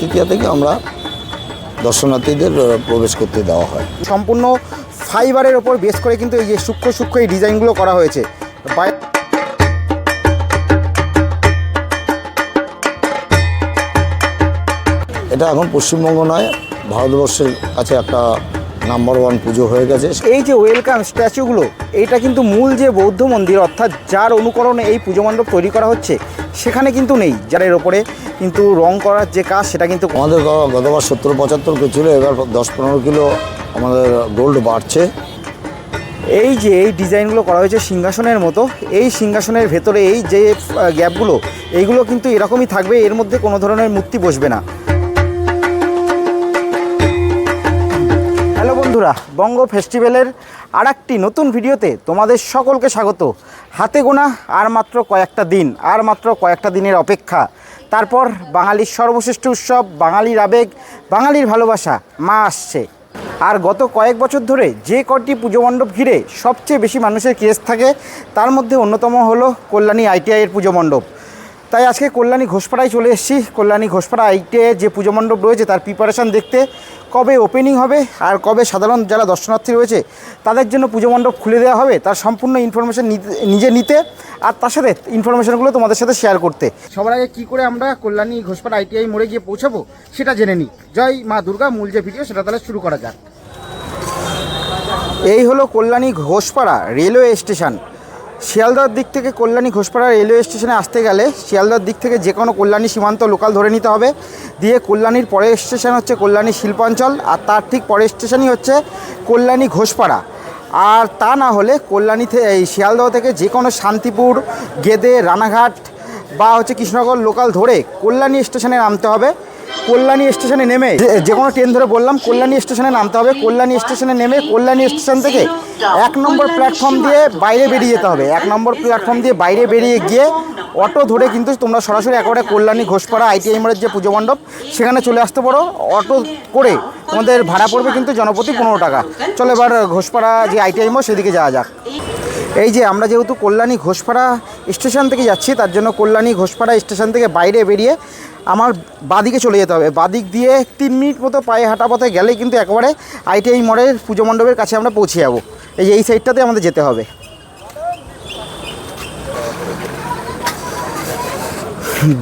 দ্বিতীয়া তৃতীয়া থেকে আমরা দর্শনার্থীদের প্রবেশ করতে দেওয়া হয়। সম্পূর্ণ ফাইবারের ওপর বেস করে কিন্তু এই যে সূক্ষ্ম সূক্ষ্ম এই ডিজাইনগুলো করা হয়েছে। এটা এখন পশ্চিমবঙ্গ নয় ভারতবর্ষের কাছে একটা নাম্বার ওয়ান পুজো হয়ে গেছে। এই যে ওয়েলকাম স্ট্যাচুগুলো এইটা কিন্তু মূল যে বৌদ্ধ মন্দির অর্থাৎ যার অনুকরণে এই পুজো মণ্ডপ তৈরি করা হচ্ছে সেখানে কিন্তু নেই যারা এর ওপরে কিন্তু রং করার যে কাজ সেটা কিন্তু আমাদের গতবার সত্তর পঁচাত্তর কিলো ছিল এবার দশ পনেরো কিলো আমাদের গোল্ড বাড়ছে। এই যে এই ডিজাইনগুলো করা হয়েছে সিংহাসনের মতো এই সিংহাসনের ভেতরে এই যে গ্যাপগুলো এইগুলো কিন্তু এরকমই থাকবে এর মধ্যে কোনো ধরনের মূর্তি বসবে না। বন্ধুরা, বঙ্গ ফেস্টিভ্যালের আর একটি নতুন ভিডিওতে তোমাদের সকলকে স্বাগত। হাতে গোনা আর মাত্র কয়েকটা দিন, আর মাত্র কয়েকটা দিনের অপেক্ষা। তারপর বাঙালির সর্বশ্রেষ্ঠ উৎসব, বাঙালির আবেগ, বাঙালির ভালোবাসা, মা আসছে। আর গত কয়েক বছর ধরে যে কটি পুজো মণ্ডপ ঘিরে সবচেয়ে বেশি মানুষের ক্রেজ থাকে, তার মধ্যে অন্যতম হলো কল্যাণী আইটিআইয়ের পুজো মণ্ডপ। তাই আজকে কল্যাণী ঘোষপাড়ায় চলে এসেছি। কল্যাণী ঘোষপাড়া আইটিআইয়ের যে পুজো মণ্ডপ রয়েছে, তার প্রিপারেশান দেখতে কবে ওপেনিং হবে আর কবে সাধারণ যারা দর্শনার্থী রয়েছে, তাদের জন্য পুজো মণ্ডপ খুলে দেওয়া হবে, তার সম্পূর্ণ ইনফরমেশান নিজে নিতে আর তার সাথে ইনফরমেশানগুলো তোমাদের সাথে শেয়ার করতে। সবার আগে কী করে আমরা কল্যাণী ঘোষপাড়া আইটিআই মোড়ে গিয়ে পৌঁছাবো, সেটা জেনে নিই। জয় মা দুর্গা, মূল যে ভিডিও সেটা তাহলে শুরু করা যাক। এই হলো কল্যাণী ঘোষপাড়া রেলওয়ে স্টেশন। শিয়ালদার দিক থেকে কল্যাণী ঘোষপাড়া রেলওয়ে স্টেশনে আসতে গেলে শিয়ালদার দিক থেকে যে কোনো কল্যাণী সীমান্ত লোকাল ধরে নিতে হবে। দিয়ে কল্যাণীর পরের স্টেশন হচ্ছে কল্যাণী শিল্পাঞ্চল আর তার ঠিক পরের স্টেশনই হচ্ছে কল্যাণী ঘোষপাড়া। আর তা না হলে কল্যাণী থেকে এই শিয়ালদহ থেকে যে কোনো শান্তিপুর, গেদে, রানাঘাট বা হচ্ছে কৃষ্ণনগর লোকাল ধরে কল্যাণী স্টেশনে নামতে হবে। কল্যাণী স্টেশনে নেমে, যে- কোনো ট্রেন ধরে বললাম, কল্যাণী স্টেশনে নামতে হবে। কল্যাণী স্টেশনে নেমে কল্যাণী স্টেশন থেকে এক নম্বর প্ল্যাটফর্ম দিয়ে বাইরে বেরিয়ে যেতে হবে। এক নম্বর প্ল্যাটফর্ম দিয়ে বাইরে বেরিয়ে গিয়ে অটো ধরে কিন্তু তোমরা সরাসরি একেবারে কল্যাণী ঘোষপাড়া আইটিআই মোড়ের যে পুজো মণ্ডপ, সেখানে চলে আসতে পারো। অটো করে তোমাদের ভাড়া পড়বে কিন্তু জনপ্রতি পনেরো টাকা। চলো এবার ঘোষপাড়া যে আইটিআই মোড় সেদিকে যাওয়া যাক। এই যে আমরা যেহেতু কল্যাণী ঘোষপাড়া স্টেশন থেকে যাচ্ছি, তার জন্য কল্যাণী ঘোষপাড়া স্টেশন থেকে বাইরে বেরিয়ে আমার বাদিকে চলে যেতে হবে। বাদিক দিয়ে তিন মিনিট মতো পায়ে হাঁটা পথে গেলেই কিন্তু একেবারে আইটিআই মোড়ের পুজো মণ্ডপের কাছে আমরা পৌঁছে যাব। এই যে এই সাইডটাতে আমাদের যেতে হবে।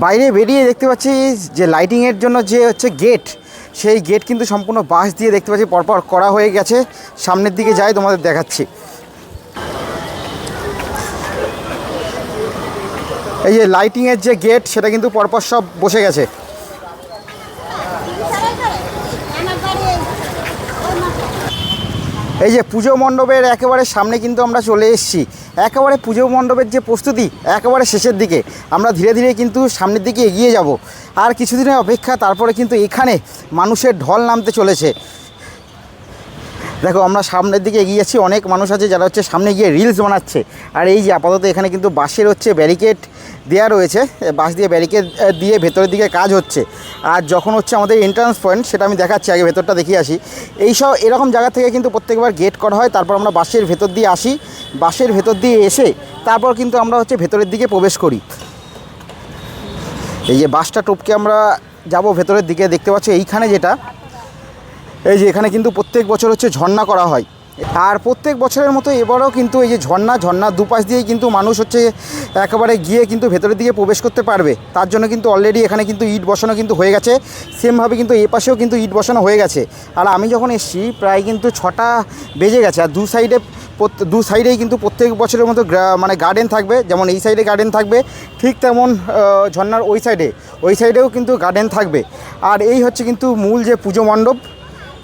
বাইরে বেরিয়ে দেখতে পাচ্ছি যে লাইটিংয়ের জন্য যে হচ্ছে গেট সেই গেট কিন্তু সম্পূর্ণ বাঁশ দিয়ে দেখতে পাচ্ছি, পরপর করা হয়ে গেছে। সামনের দিকে যাই, তোমাদের দেখাচ্ছি। এই যে লাইটিংয়ের যে গেট সেটা কিন্তু পরপর সব বসে গেছে। এই যে পুজো মণ্ডপের একেবারে সামনে কিন্তু আমরা চলে এসেছি। একেবারে পুজো মণ্ডপের যে প্রস্তুতি, একেবারে শেষের দিকে। আমরা ধীরে ধীরে কিন্তু সামনের দিকে এগিয়ে যাব। আর কিছুদিনের অপেক্ষা, তারপরে কিন্তু এখানে মানুষের ঢল নামতে চলেছে। দেখো, আমরা সামনের দিকে এগিয়ে যাচ্ছি। অনেক মানুষ আছে যারা হচ্ছে সামনে গিয়ে রিলস বানাচ্ছে। আর এই যে আপাতত এখানে কিন্তু বাঁশের হচ্ছে ব্যারিকেড দেওয়া রয়েছে বাঁশ দিয়ে ব্যারিকেড দিয়ে ভেতরের দিকে কাজ হচ্ছে। আর যখন হচ্ছে আমাদের এন্ট্রান্স পয়েন্ট সেটা আমি দেখাচ্ছি, আগে ভেতরটা দেখিয়ে আসি। এই সব, এরকম জায়গা থেকে কিন্তু প্রত্যেকবার গেট করা হয়, তারপর আমরা বাসের ভেতর দিয়ে আসি। বাসের ভেতর দিয়ে এসে, তারপর কিন্তু আমরা হচ্ছে ভেতরের দিকে প্রবেশ করি। এই যে বাসটা টপকে আমরা যাব ভেতরের দিকে, দেখতে পাচ্ছি এইখানে যেটা, এই যে এখানে কিন্তু প্রত্যেক বছর হচ্ছে ঝর্ণা করা হয়। আর প্রত্যেক বছরের মতো এবারও কিন্তু এই যে ঝর্ণা ঝর্ণার দুপাশ দিয়েই কিন্তু মানুষ হচ্ছে একেবারে গিয়ে কিন্তু ভেতরের দিকে প্রবেশ করতে পারবে। তার জন্য কিন্তু অলরেডি এখানে কিন্তু ইট বসানো কিন্তু হয়ে গেছে। সেমভাবে কিন্তু এ পাশেও কিন্তু ইট বসানো হয়ে গেছে। আর আমি যখন এসেছি প্রায় কিন্তু ছটা বেজে গেছে। আর দু সাইডে দু সাইডেই কিন্তু প্রত্যেক বছরের মতো মানে গার্ডেন থাকবে। যেমন এই সাইডে গার্ডেন থাকবে ঠিক তেমন আহ, ঝর্ণার ওই সাইডে ওই সাইডেও কিন্তু গার্ডেন থাকবে। আর এই হচ্ছে কিন্তু মূল যে পুজো মণ্ডপ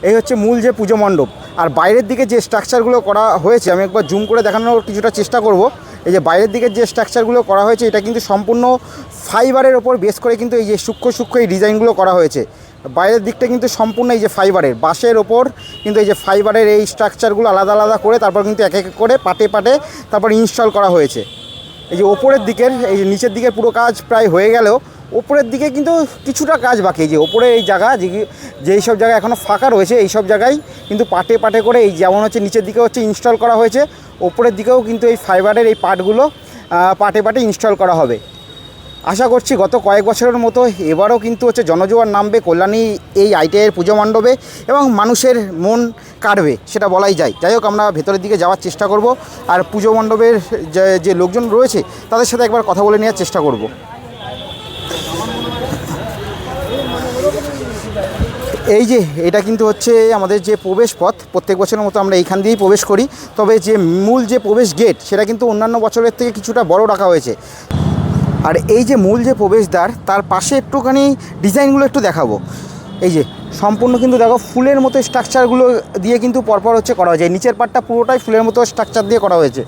এই হচ্ছে মূল যে পুজো মণ্ডপ। আর বাইরের দিকে যে স্ট্রাকচারগুলো করা হয়েছে, আমি একবার জুম করে দেখানোর কিছুটা চেষ্টা করব। এই যে বাইরের দিকের যে স্ট্রাকচারগুলো করা হয়েছে, এটা কিন্তু সম্পূর্ণ ফাইবারের ওপর বেস করে কিন্তু এই যে সূক্ষ্ম সূক্ষ্ম এই ডিজাইনগুলো করা হয়েছে। বাইরের দিকটা কিন্তু সম্পূর্ণ এই যে ফাইবারের বাঁশের ওপর কিন্তু এই যে ফাইবারের এই স্ট্রাকচারগুলো আলাদা আলাদা করে তারপর কিন্তু এক এক করে পাটে পাটে তারপর ইনস্টল করা হয়েছে। এই যে ওপরের দিকের, এই নিচের দিকের পুরো কাজ প্রায় হয়ে গেলেও ওপরের দিকে কিন্তু কিছুটা কাজ বাকি যে ওপরে এই জায়গা, যে যেই সব জায়গা এখনও ফাঁকা রয়েছে এই সব জায়গায় কিন্তু পাটে পাটে করে এই যেমন হচ্ছে নিচের দিকে হচ্ছে ইনস্টল করা হয়েছে, ওপরের দিকেও কিন্তু এই ফাইবারের এই পার্টগুলো পাটে পাটে ইনস্টল করা হবে। আশা করছি গত কয়েক বছরের মতো এবারও কিন্তু হচ্ছে জনজোয়ার নামবে, কল্যাণী এই আইটিআইয়ের পুজো মণ্ডপে এবং মানুষের মন কাটবে সেটা বলাই যায়। যাই হোক, আমরা ভেতরের দিকে যাওয়ার চেষ্টা করব, আর পুজো মণ্ডপের যে লোকজন রয়েছে, তাদের সাথে একবার কথা বলে নেওয়ার চেষ্টা করব। এই যে, এটা কিন্তু হচ্ছে আমাদের যে প্রবেশ পথ প্রত্যেক বছরের মতো আমরা এইখান দিয়েই প্রবেশ করি। তবে যে মূল যে প্রবেশ গেট সেটা কিন্তু অন্যান্য বছরের থেকে কিছুটা বড় রাখা হয়েছে। আর এই যে মূল যে প্রবেশদ্বার, তার পাশে একটুখানি ডিজাইনগুলো একটু দেখাবো। এই যে, সম্পূর্ণ কিন্তু দেখো ফুলের মতো স্ট্রাকচারগুলো দিয়ে কিন্তু পরপর হচ্ছে করা হয়েছে। নিচের পার্টটা পুরোটাই ফুলের মতো স্ট্রাকচার দিয়ে করা হয়েছে।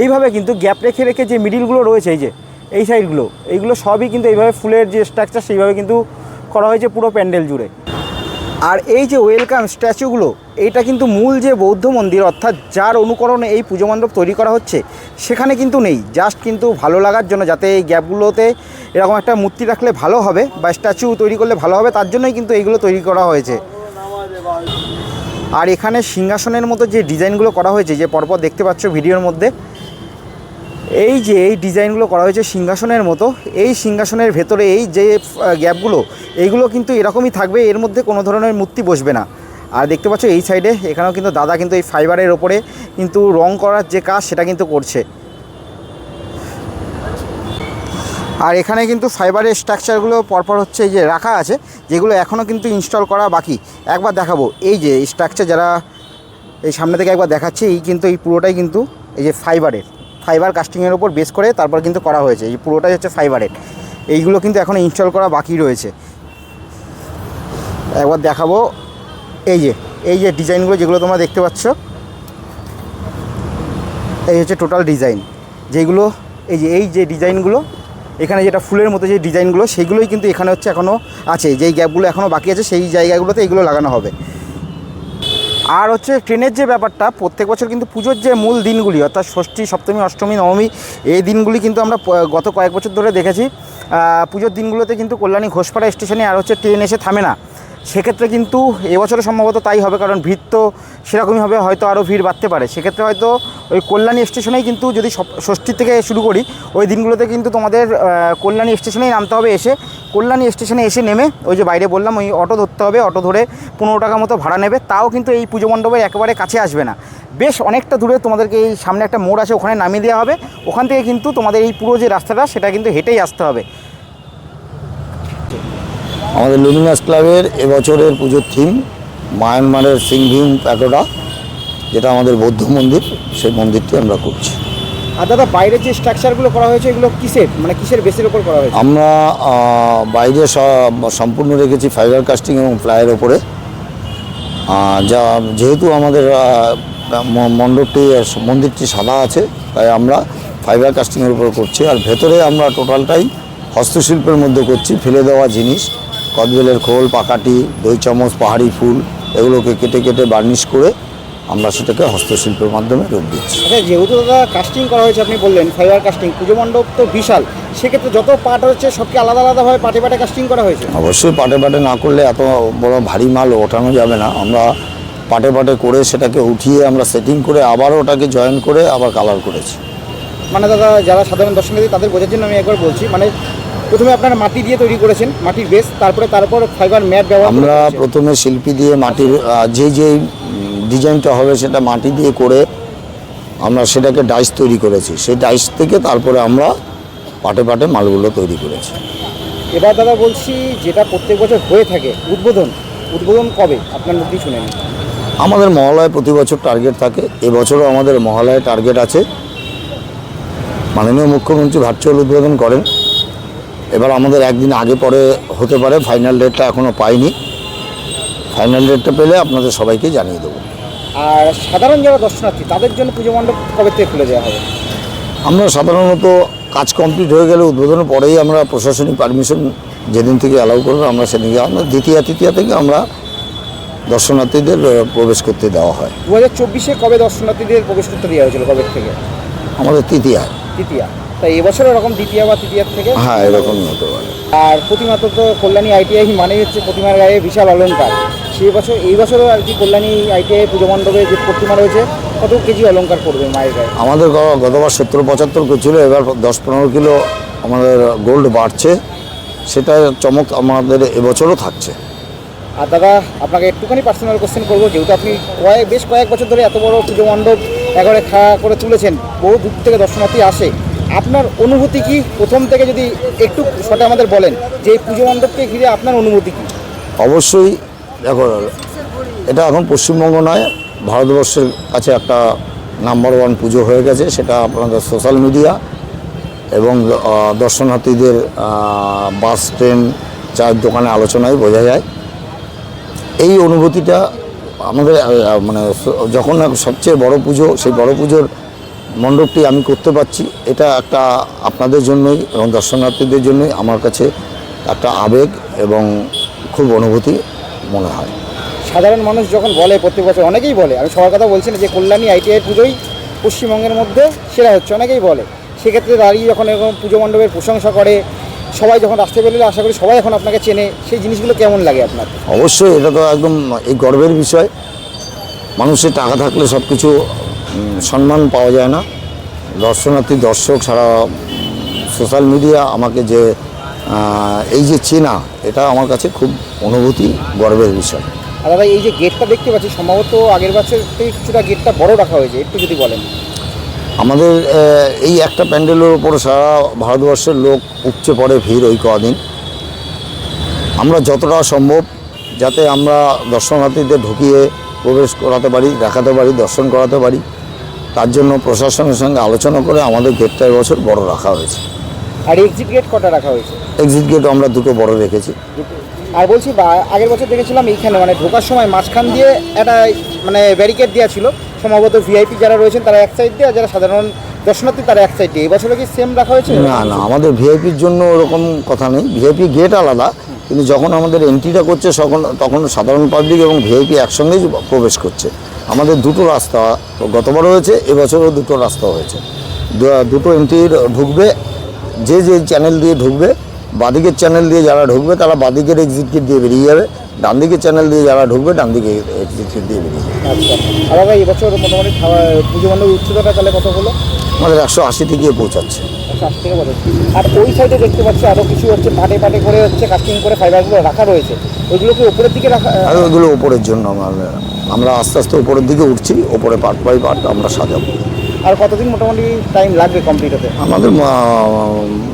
এইভাবে কিন্তু গ্যাপ রেখে রেখে যে মিডিলগুলো রয়েছে, এই যে, এই সাইডগুলো এইগুলো সবই কিন্তু এইভাবে ফুলের যে স্ট্রাকচার সেইভাবে কিন্তু করা হয়েছে পুরো প্যান্ডেল জুড়ে। আর এই যে ওয়েলকাম স্ট্যাচুগুলো, এইটা কিন্তু মূল যে বৌদ্ধ মন্দির, অর্থাৎ যার অনুকরণে এই পুজো মণ্ডপ তৈরি করা হচ্ছে, সেখানে কিন্তু নেই। জাস্ট কিন্তু ভালো লাগার জন্য, যাতে এই গ্যাপগুলোতে এরকম একটা মূর্তি রাখলে ভালো হবে বা স্ট্যাচু তৈরি করলে ভালো হবে, তার জন্যই কিন্তু এইগুলো তৈরি করা হয়েছে। আর এখানে সিংহাসনের মতো যে ডিজাইনগুলো করা হয়েছে, যে পরপর দেখতে পাচ্ছ ভিডিওর মধ্যে এই যে এই ডিজাইনগুলো করা হয়েছে সিংহাসনের মতো, এই সিংহাসনের ভেতরে এই যে গ্যাপগুলো, এইগুলো কিন্তু এরকমই থাকবে, এর মধ্যে কোনো ধরনের মূর্তি বসবে না। আর দেখতে পাচ্ছ এই সাইডে, এখানেও কিন্তু দাদা কিন্তু এই ফাইবারের ওপরে কিন্তু রং করার যে কাজ, সেটা কিন্তু করছে। আর এখানে কিন্তু ফাইবারের স্ট্রাকচারগুলো পরপর হচ্ছে এই যে রাখা আছে, যেগুলো এখনও কিন্তু ইনস্টল করা বাকি। একবার দেখাবো, এই যে স্ট্রাকচার যারা এই সামনে থেকে একবার দেখাচ্ছি, এই কিন্তু এই পুরোটাই কিন্তু এই যে ফাইবারের। ফাইবার কাস্টিংয়ের ওপর বেস করে তারপর কিন্তু করা হয়েছে। এই পুরোটাই হচ্ছে ফাইবারের এইগুলো কিন্তু এখনও ইনস্টল করা বাকি রয়েছে। একবার দেখাবো। এই যে এই যে ডিজাইনগুলো যেগুলো তোমরা দেখতে পাচ্ছ, এই হচ্ছে টোটাল ডিজাইন যেগুলো, এই যে এই যে ডিজাইনগুলো, এখানে যেটা ফুলের মতো যে ডিজাইনগুলো, সেইগুলোই কিন্তু এখানে হচ্ছে এখনও আছে। যেই গ্যাপগুলো এখনও বাকি আছে, সেই জায়গাগুলোতে এইগুলো লাগানো হবে। আর হচ্ছে ট্রেনের যে ব্যাপারটা, প্রত্যেক বছর কিন্তু পুজোর যে মূল দিনগুলি, অর্থাৎ ষষ্ঠী, সপ্তমী, অষ্টমী, নবমী, এই দিনগুলি কিন্তু আমরা গত কয়েক বছর ধরে দেখেছি। পুজোর দিনগুলোতে কিন্তু কল্যাণী ঘোষপাড়া স্টেশনে আর হচ্ছে ট্রেন এসে থামে না। সেক্ষেত্রে কিন্তু এবছরে সম্ভবত তাই হবে, কারণ ভিড় তো সেরকমই হবে, হয়তো আরও ভিড় বাড়তে পারে। সেক্ষেত্রে হয়তো ওই কল্যাণী স্টেশনেই কিন্তু যদি ষষ্ঠীর থেকে শুরু করি, ওই দিনগুলোতে কিন্তু তোমাদের কল্যাণী স্টেশনেই নামতে হবে এসে। কল্যাণী স্টেশনে এসে নেমে, ওই যে বাইরে বললাম, ওই অটো ধরতে হবে, অটো ধরে পনেরো টাকা মতো ভাড়া নেবে, তাও কিন্তু এই পুজো মণ্ডপের একেবারে কাছে আসবে না। বেশ অনেকটা দূরে তোমাদেরকে এই সামনে একটা মোড় আছে, ওখানে নামিয়ে দেওয়া হবে। ওখান থেকে কিন্তু তোমাদের এই পুরো যে রাস্তাটা, সেটা কিন্তু হেঁটেই আসতে হবে। আমাদের লুমিনাস ক্লাবের এবছরের পুজোর থিম মায়ানমারের সিংভীম প্যাকোডা যেটা আমাদের বৌদ্ধ মন্দির সেই মন্দিরটি আমরা করছি। আর দাদা বাইরের যে স্ট্রাকচারগুলো করা হয়েছে এগুলো কিসের? মানে কিসের বেসের ওপর করা হয়েছে? আমরা বাইরে সম্পূর্ণ রেখেছি ফাইবার কাস্টিং এবং ফ্লাইয়ের ওপরে। যা যেহেতু আমাদের মণ্ডপটি মন্দিরটি সাদা আছে তাই আমরা ফাইবার কাস্টিংয়ের উপর করছি। আর ভেতরে আমরা টোটালটাই হস্তশিল্পের মধ্যে করছি ফেলে দেওয়া জিনিস। কদবেলের খোল পাকাটি দই চামচ পাহাড়ি ফুল এগুলোকে কেটে কেটে বার্নিশ করে আমরা সেটাকে হস্তশিল্পের মাধ্যমে রূপ দিচ্ছি। আচ্ছা যেহেতু দাদা কাস্টিং করা হয়েছে আপনি বললেন ফাইবার কাস্টিং পুজো মণ্ডপ তো বিশাল। সেক্ষেত্রে যত পার্ট হচ্ছে সবকে আলাদা আলাদাভাবে পাটে পাটে কাস্টিং করা হয়েছে? অবশ্যই পাটে পাটে না করলে এত বড় ভারী মাল ওঠানো যাবে না। আমরা পাটে পাটে করে সেটাকে উঠিয়ে আমরা সেটিং করে আবারও ওটাকে জয়েন করে আবার কালার করেছি। মানে দাদা যারা সাধারণ দর্শনার্থী তাদের বোঝার জন্য আমি একবার বলছি মানে প্রথমে আপনারা মাটি দিয়ে তৈরি করেছেন মাটির বেস তারপরে তারপর ফাইবার ম্যাট ব্যবহার আমরা প্রথমে শিল্পী দিয়ে মাটির যে যে ডিজাইনটা হবে সেটা মাটি দিয়ে করে আমরা সেটাকে ডাইস তৈরি করেছি। সেই ডাইস থেকে তারপরে আমরা পাটে পাটে মালগুলো তৈরি করেছি। এবার দাদা বলছি যেটা প্রত্যেক বছর হয়ে থাকে উদ্বোধন উদ্বোধন কবে? আপনার মুখেই শুনেন আমাদের মহালয় প্রতি বছর টার্গেট থাকে এবছরও আমাদের মহালয় টার্গেট আছে। মাননীয় মুখ্যমন্ত্রী ভার্চুয়াল উদ্বোধন করেন। এবার আমাদের একদিন আগে পরে হতে পারে ফাইনাল ডেটটা এখনও পাইনি। ফাইনাল ডেটটা পেলে আপনাদের সবাইকে জানিয়ে দেবো। আর সাধারণ যারা দর্শনার্থী তাদের জন্য পুজো মণ্ডপ কবে থেকে খুলে দেওয়া হবে? আমরা সাধারণত কাজ কমপ্লিট হয়ে গেলে উদ্বোধনের পরেই আমরা প্রশাসনিক পারমিশন যেদিন থেকে অ্যালাউ করবে আমরা সেদিনকে আমরা দ্বিতীয় তৃতীয় থেকে আমরা দর্শনার্থীদের প্রবেশ করতে দেওয়া হয়। দু হাজার চব্বিশে কবে দর্শনার্থীদের প্রবেশ করতে দেওয়া হয়েছিল কবে থেকে? আমাদের তৃতীয়ায়। তৃতীয়া। তাই এবছর এরকম দ্বিতীয় বা তৃতীয়ার থেকে? হ্যাঁ এরকমই হতে পারে। আর প্রতিমা তো কল্যাণী আইটিআই মানে হচ্ছে প্রতিমার গায়ে বিশাল অলংকার। সেই বছর এই বছরও আর কি কল্যাণী আইটিআই পুজো মণ্ডপে যে প্রতিমা রয়েছে কত কেজি অলংকার করবে মায়ের গায়ে? আমাদের গতবার সত্তর পঁচাত্তর ছিল এবার দশ পনেরো কিলো আমাদের গোল্ড বাড়ছে। সেটা চমক আমাদের এবছরও থাকছে। আর দাদা আপনাকে একটুখানি পার্সোনাল কোশ্চেন করব যেহেতু আপনি কয়েক বেশ কয়েক বছর ধরে এত বড় পুজো মণ্ডপ একবারে খাড়া করে তুলেছেন বহু দূর থেকে দর্শনার্থী আসে। আপনার অনুভূতি কি? প্রথম থেকে যদি একটু শর্টে আমাদের বলেন যে এই পুজো মণ্ডপকে ঘিরে আপনার অনুভূতি কি? অবশ্যই, দেখো, এটা এখন পশ্চিমবঙ্গ নয়, ভারতবর্ষের কাছে একটা নাম্বার ওয়ান পুজো হয়ে গেছে, সেটা আপনাদের সোশ্যাল মিডিয়া এবং দর্শনার্থীদের বাস, ট্রেন, চায়ের দোকানে আলোচনায় বোঝা যায়। এই অনুভূতিটা আমাদের মানে যখন সবচেয়ে বড় পুজো, সেই বড় পুজোর মণ্ডপটি আমি করতে পারছি। এটা একটা আপনাদের জন্যই এবং দর্শনার্থীদের জন্যই আমার কাছে একটা আবেগ এবং খুব অনুভূতি মনে হয়। সাধারণ মানুষ যখন বলে প্রত্যেক বছর অনেকেই বলে আমি সবার কথা বলছি না যে কল্যাণী আইটিআই পুজোই পশ্চিমবঙ্গের মধ্যে সেরা হচ্ছে অনেকেই বলে। সেক্ষেত্রে দাঁড়িয়ে যখন এরকম পুজো মণ্ডপের প্রশংসা করে সবাই যখন রাস্তায় বেরোলে আশা করি সবাই এখন আপনাকে চেনে সেই জিনিসগুলো কেমন লাগে আপনার? অবশ্যই এটা তো একদম এই গর্বের বিষয়। মানুষের টাকা থাকলে সব কিছু সম্মান পাওয়া যায় না। দর্শনার্থী দর্শক সারা সোশ্যাল মিডিয়া আমাকে যে এই যে চেনা এটা আমার কাছে খুব অনুভূতি গর্বের বিষয়। আর দাদা এই যে গেটটা দেখতে পাচ্ছি সম্ভবত আগের বছর থেকে কিছুটা গেটটা বড় রাখা হয়েছে একটু যদি বলেন। আমাদের এই একটা প্যান্ডেলের ওপর সারা ভারতবর্ষের লোক উপচে পড়ে ভিড় ওই কদিন। আমরা যতটা সম্ভব যাতে আমরা দর্শনার্থীদের ঢুকিয়ে প্রবেশ করাতে পারি দেখাতে পারি দর্শন করাতে পারি। তার জন্য প্রশাসনের সঙ্গে আলোচনা করে আমাদের গেটটা এবছর বড় রাখা হয়েছে। আর এক্সিট গেট কটা রাখা হয়েছে? এক্সিট গেট আমরা দুটো বড় রেখেছি। আর বলছি বা- আগের বছর দেখেছিলাম এইখানে মানে ঢোকার সময় মাঝখান দিয়ে একটা মানে ব্যারিকেড দেওয়া ছিল। সম্ভবত ভিআইপি যারা রয়েছেন তারা এক সাইড দিয়ে আর যারা সাধারণ দর্শনার্থী তারা এক সাইড দিয়ে। এবছরও কি সেম রাখা হয়েছে? না না আমাদের ভিআইপির জন্য ওরকম কথা নেই। ভিআইপি গেট আলাদা কিন্তু যখন আমাদের এন্ট্রিটা করছে তখন তখন সাধারণ পাবলিক এবং ভিআইপি একসঙ্গেই প্রবেশ করছে। আমাদের দুটো রাস্তা গতবারও হয়েছে এবছরও দুটো রাস্তা হয়েছে। দুটো এন্ট্রির ঢুকবে যে যে চ্যানেল দিয়ে ঢুকবে বাদিকের চ্যানেল দিয়ে যারা ঢুকবে তারা বাদিকের এক্সিট গেট দিয়ে বেরিয়ে যাবে। ডান দিকের চ্যানেল দিয়ে যারা ঢুকবে ডান দিকে এক্সিট গেট দিয়ে বেরিয়ে যাবে। আচ্ছা। আর দাদা এবছর মোটামুটি পুজো মণ্ডপ উচ্চতাটা তাহলে কত হলো? আমাদের একশো আশিতে গিয়ে পৌঁছাচ্ছে। আশি থেকে বছর আর ওই সাইডে দেখতে পাচ্ছি আরও কিছু হচ্ছে পাটে পাটে করে হচ্ছে কাস্টিং করে ফাইবারগুলো রাখা রয়েছে। ওইগুলো কি উপরের দিকে রাখা ওগুলো ওপরের জন্য আমরা আমরা আস্তে আস্তে উপরের দিকে উঠছি ওপরে পার্ট বাই পার্ট আমরা সাজাবো। আর কতদিন মোটামুটি টাইম লাগবে কমপ্লিট হতে? আমাদের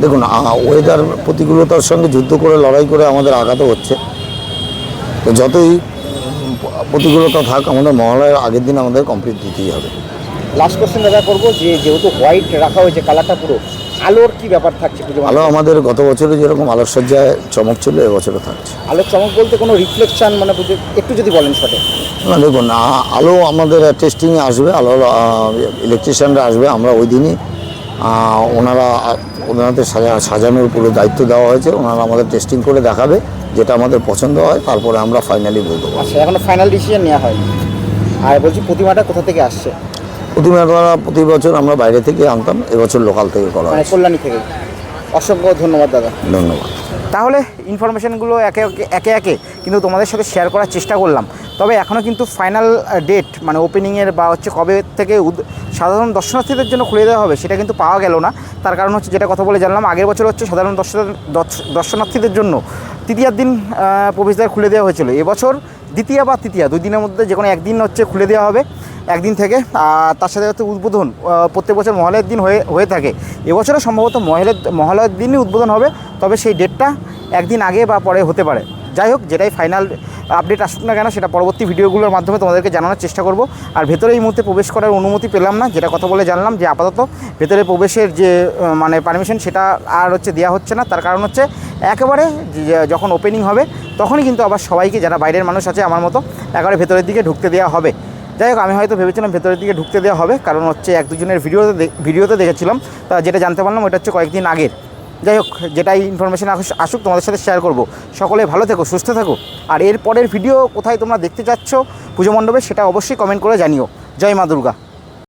দেখুন ওয়েদার প্রতিকূলতার সঙ্গে যুদ্ধ করে লড়াই করে আমাদের আঘাতও হচ্ছে। তো যতই প্রতিকূলতা থাক আমাদের মহালয়ের আগের দিন আমাদের কমপ্লিট দিতেই হবে। লাস্ট কোশ্চেন দাদা করব যে যেহেতু হোয়াইট রাখা হয়েছে কালারটা পুরো আলোর কি ব্যাপার থাকছে পুজো আলো আমাদের গত বছরে যেরকম আলোকসজ্জায় চমক ছিল এবছরও থাকছে। আলোর চমক বলতে কোনো রিফ্লেকশন মানে পুজো- একটু যদি বলেন শটে। না দেখুন আলো আমাদের টেস্টিংয়ে আসবে আলো ইলেকট্রিশিয়ানরা আসবে আমরা ওই দিনই ওনারা ওনাদের সাজা সাজানোর পুরো দায়িত্ব দেওয়া হয়েছে ওনারা আমাদের টেস্টিং করে দেখাবে যেটা আমাদের পছন্দ হয় তারপরে আমরা ফাইনালি বলব। আচ্ছা এখনও ফাইনাল ডিসিশন নেওয়া হয়নি। আর বলছি প্রতিমাটা কোথা থেকে আসছে? প্রতিমাটা প্রতি বছর আমরা বাইরে থেকে আনতাম এবছর লোকাল থেকে করা মানে হয়েছে। কল্যাণী থেকে। অসংখ্য ধন্যবাদ দাদা। ধন্যবাদ। তাহলে ইনফরমেশানগুলো একে একে- একে একে কিন্তু তোমাদের সাথে শেয়ার করার চেষ্টা করলাম। তবে এখনও কিন্তু ফাইনাল ডেট মানে ওপেনিংয়ের বা হচ্ছে কবে থেকে উদ- সাধারণ দর্শনার্থীদের জন্য খুলে দেওয়া হবে সেটা কিন্তু পাওয়া গেল না। তার কারণ হচ্ছে যেটা কথা বলে জানলাম আগের বছর হচ্ছে সাধারণ দর্শনা- দর্শনার্থীদের জন্য তৃতীয়ার দিন প্রবেশদ্বার খুলে দেওয়া হয়েছিল। এবছর দ্বিতীয় বা তৃতীয়া দুই দিনের মধ্যে যে কোনো একদিন হচ্ছে খুলে দেওয়া হবে। একদিন থেকে তার সাথে হচ্ছে উদ্বোধন প্রত্যেক বছর মহালয়ের দিন হয়ে হয়ে থাকে। এবছরও সম্ভবত মহালয়ের মহালয়ের দিনই উদ্বোধন হবে, তবে সেই ডেটটা একদিন আগে বা পরে হতে পারে। যাই হোক, যেটাই ফাইনাল আপডেট আসুক না কেন, সেটা পরবর্তী ভিডিওগুলোর মাধ্যমে তোমাদেরকে জানানোর চেষ্টা করব। আর ভেতরে এই মুহূর্তে প্রবেশ করার অনুমতি পেলাম না, যেটা কথা বলে জানলাম যে আপাতত ভেতরে প্রবেশের যে মানে পারমিশন সেটা আর হচ্ছে দেওয়া হচ্ছে না। তার কারণ হচ্ছে একেবারে যখন ওপেনিং হবে, তখনই কিন্তু আবার সবাইকে, যারা বাইরের মানুষ আছে আমার মতো, একেবারে ভেতরের দিকে ঢুকতে দেওয়া হবে। যাই হোক, আমি হয়তো ভেবেছিলাম ভেতরের দিকে ঢুকতে দেওয়া হবে, কারণ হচ্ছে এক দুজনের ভিডিওতে ভিডিওতে দেখেছিলাম। তা যেটা জানতে পারলাম, ওটা হচ্ছে কয়েকদিন আগের। যাই হোক, যেটাই ইনফরমেশান আসুক, তোমাদের সাথে শেয়ার করব। সকলে ভালো থেকো, সুস্থ থাকো। আর এরপরের ভিডিও কোথায় তোমরা দেখতে চাচ্ছ পুজো মণ্ডপে, সেটা অবশ্যই কমেন্ট করে জানিও। জয় মা দুর্গা।